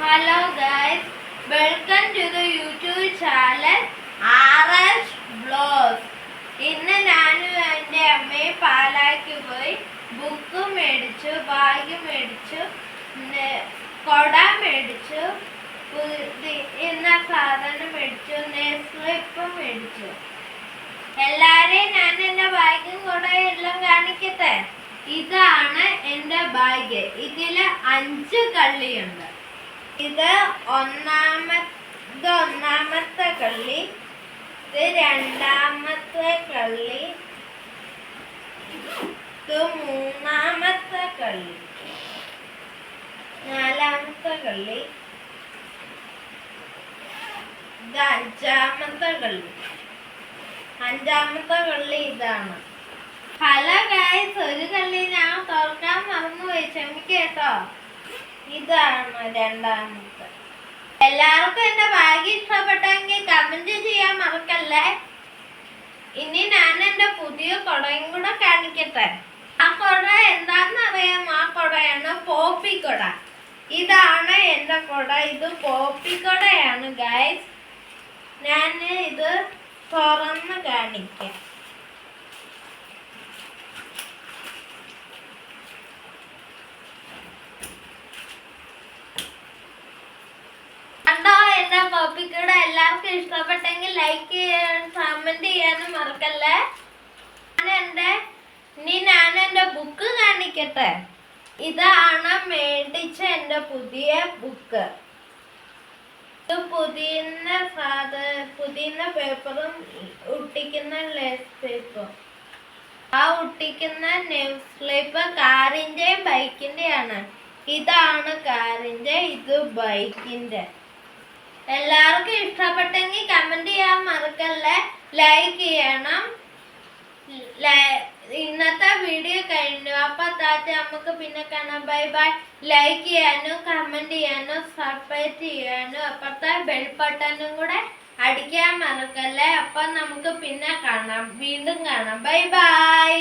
Hello guys welcome to the YouTube channel R S blog ഇന്ന് ഞാനും എന്റെ അമ്മയും പാലാക്ക് പോയി ബുക്ക് മേടിച്ചു ബാഗ് മേടിച്ചു കൊട മേടിച്ചു എന്ന സാധനം മേടിച്ചു നെസ്ലിപ്പ് മേടിച്ചു. എല്ലാരെയും ഞാൻ എന്റെ ബാഗും കൂടെ എല്ലാം കാണിക്കട്ടെ? ഇതാണ് എന്റെ ബാഗ്. ഇതിൽ അഞ്ച് കള്ളിയുണ്ട്. ഇത് ഒന്നാമത്തെ കള്ളി ഇത് രണ്ടാമത്തെ കള്ളി ഇത് മൂന്നാമത്തെ കള്ളി നാലാമത്തെ കള്ളി ഇത് അഞ്ചാമത്തെ കള്ളി. അഞ്ചാമത്തെ കള്ളി ഇതാണ്. ഹലോ ഗായ്സ് ഒരു കള്ളി ഞാൻ തുറക്കാൻ മറന്നുപോയി. ക്ഷമിക്കേട്ടോ ഇതാണ് രണ്ടാമത്തെ. എല്ലാവർക്കും എന്റെ ഭാഗ്യം ഇഷ്ടപ്പെട്ടെങ്കിൽ കമന്റ് ചെയ്യാൻ മറക്കല്ലേ? ഇനി ഞാൻ എന്റെ പുതിയ കുടയും കൂടെ കാണിക്കട്ടെ. ആ കുട എന്താന്ന് അറിയാം? ആ കുടയാണ് പോപ്പി കുട. ഇതാണ് എന്റെ കുട. ഇത് പോപ്പി കുടയാണ് ഗൈസ് ഞാൻ ഇത് തുറന്ന് കാണിക്കാം. എന്റെ ടോപ്പിക്കൂടെ എല്ലാവർക്കും ഇഷ്ടപ്പെട്ടെങ്കിൽ ലൈക്ക് ചെയ്യാനും കമന്റ് ചെയ്യാനും മറക്കല്ലേ? ഞാൻ എന്റെ ഇനി ഞാൻ എന്റെ ബുക്ക് കാണിക്കട്ടെ? ഇതാണ് മേടിച്ച എന്റെ പുതിയ ബുക്ക് ഇത് പുതിയ സാധ പുതിയ പേപ്പറും ഒട്ടിക്കുന്ന ലേസ് പേപ്പറും ആ ഒട്ടിക്കുന്ന ന്യൂസ് പേപ്പർ കാറിന്റെയും ബൈക്കിന്റെയാണ് ഇതാണ് കാറിന്റെ ഇത് ബൈക്കിന്റെ എല്ലാവർക്കും ഇഷ്ടപ്പെട്ടെങ്കിൽ കമന്റ് ചെയ്യാൻ മറക്കല്ലേ. ലൈക്ക് ചെയ്യണം. ഇന്നത്തെ വീഡിയോ കഴിഞ്ഞു. അപ്പൊ താത്ത നമുക്ക് പിന്നെ കാണാം. ബൈ ബൈ ലൈക്ക് ചെയ്യാനും കമന്റ് ചെയ്യാനും സബ്സ്ക്രൈബ് ചെയ്യാനും അപ്പുറത്തെ ബെൽ ബട്ടണും കൂടെ അടിക്കാൻ മറക്കല്ലേ. അപ്പൊ നമുക്ക് പിന്നെ കാണാം. വീണ്ടും കാണാം. Bye by